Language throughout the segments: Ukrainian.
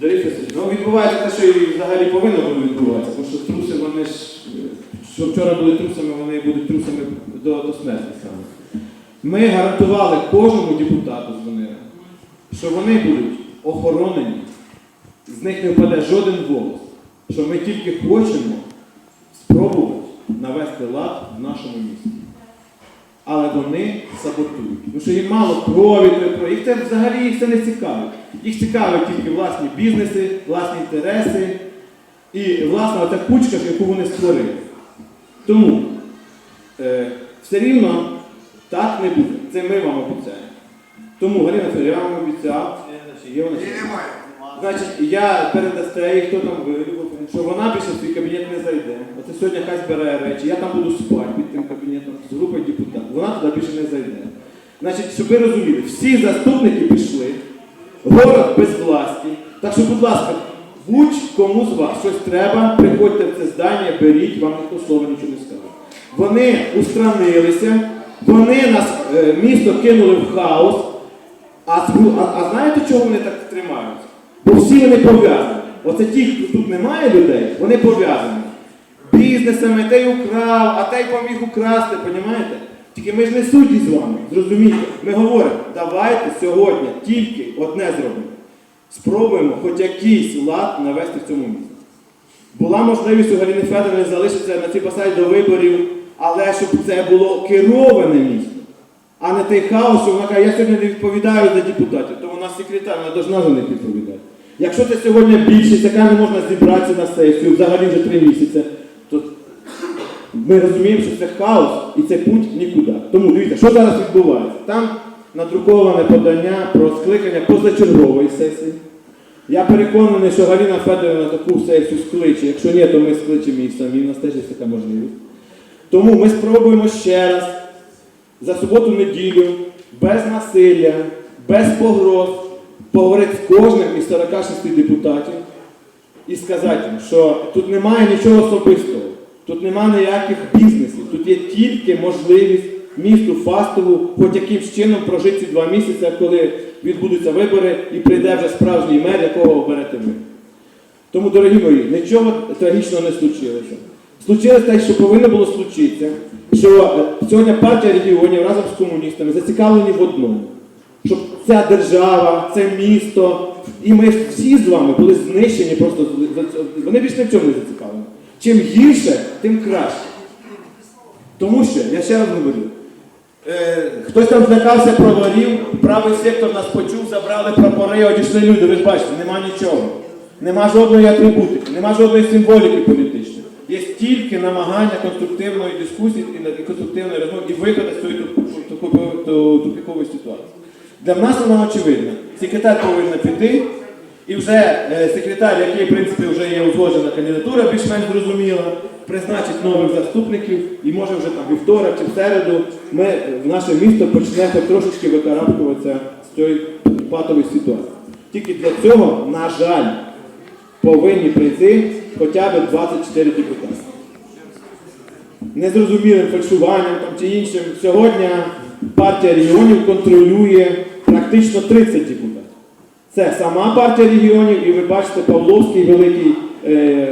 Васильович, ну відбувається те, що і взагалі повинно було відбуватися, тому що труси вони ж, що вчора були трусами, вони будуть трусами до, до смерті саме. Ми гарантували кожному депутату з Донира, що вони будуть охоронені, з них не впаде жоден голос, що ми тільки хочемо спробувати навести лад в нашому місті. Але вони саботують. Тому що їм мало крові, крові. їх це взагалі їх це не цікавить. Їх цікавить тільки власні бізнеси, власні інтереси і власна оця кучка, яку вони створили. Тому е, все рівно так не буде. Це ми вам обіцяємо. Тому Галина я вам обіцяв, є вона? Значить, я передасте їй, хто там вирішив, що вона більше в свій кабінет не зайде. Оце сьогодні хай збирає речі, я там буду спати під тим кабінетом з групою депутатів. Вона туди більше не зайде. Значить, щоб ви розуміли, всі заступники пішли, город без власті. Так що, будь ласка, будь-кому з вас щось треба, приходьте в це здання, беріть, вам ніхто слова нічого не скаже. Вони устранилися, вони нас, е, місто кинули в хаос. А, а, а знаєте, чого вони так тримаються? Бо всі вони пов'язані. Оце ті, хто тут немає людей, вони пов'язані. Бізнесами, той украв, а той поміг украсти, понімаєте? Тільки ми ж не судді з вами, зрозумійте. Ми говоримо, давайте сьогодні тільки одне зробимо. Спробуємо хоч якийсь лад навести в цьому місці. Була можливість у Галини Федоровни залишитися на цій посаді до виборів, але щоб це було кероване місто, а не той хаос, що вона каже, я сьогодні не відповідаю за депутатів, то вона секретар, вона должна за них відповідати. Якщо це сьогодні більшість, яка не можна зібратися на сесію, взагалі вже три місяці, то ми розуміємо, що це хаос і це путь нікуди. Тому дивіться, що зараз відбувається. Там надруковане подання про скликання позачергової сесії. Я переконаний, що Галина Федорівна таку сесію скличе. Якщо ні, то ми скличемо її самі, у нас теж є така можливість. Тому ми спробуємо ще раз за суботу-неділю, без насилля, без погроз, поговорити з кожним із 46 депутатів і сказати їм, що тут немає нічого особистого, тут немає ніяких бізнесів, тут є тільки можливість місту Фастову хоч якимсь чином прожити ці два місяці, коли відбудуться вибори і прийде вже справжній мер, якого оберете ви. Тому, дорогі мої, нічого трагічного не случилося. Случилось те, що повинно було случитися, що е, сьогодні партія регіонів разом з комуністами зацікавлені в одному, щоб ця держава, це місто, і ми всі з вами були знищені просто. Вони більше ні в чому не зацікавлені. Чим гірше, тим краще. Тому що, я ще раз говорю, Е, хтось там злякався праворів, правий сектор нас почув, забрали прапори, одійшли люди. Ви ж бачите, нема нічого. Нема жодної атрибутики, нема жодної символіки політичної. Є тільки намагання конструктивної дискусії і конструктивної розмови і виходу з цієї ту- ту- ту- ту- тупікової ситуації. Для нас вона очевидна. Секретар повинен піти, і вже е, секретар, який, в принципі, вже є узгоджена кандидатура, більш-менш зрозуміла, призначить нових заступників, і може вже там вівторок чи в середу ми в наше місто почне хоч трошечки викарабкуватися з цієї патової ситуації. Тільки для цього, на жаль, повинні прийти хоча б 24 депутати. Незрозумілим фальшуванням там, чи іншим. Сьогодні партія регіонів контролює практично 30 депутатів. Це сама партія регіонів, і ви бачите, Павловський великий е,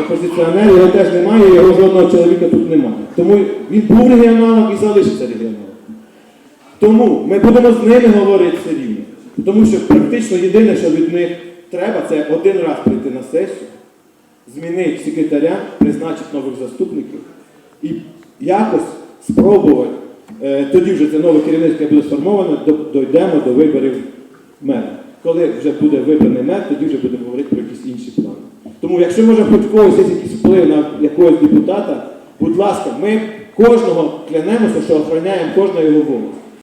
опозиціонер, його теж немає, його жодного чоловіка тут немає. Тому він був регіоналом і залишиться регіоналом. Тому ми будемо з ними говорити все рівно. Тому що практично єдине, що від них треба, це один раз прийти на сесію, змінити секретаря, призначити нових заступників і якось спробувати, е, тоді вже це нове керівництво буде сформоване, дойдемо до виборів мера. Коли вже буде вибраний мер, тоді вже будемо говорити про якісь інші плани. Тому, якщо може хоч когось якийсь вплив на якогось депутата, будь ласка, ми кожного клянемося, що охороняємо кожного його голос.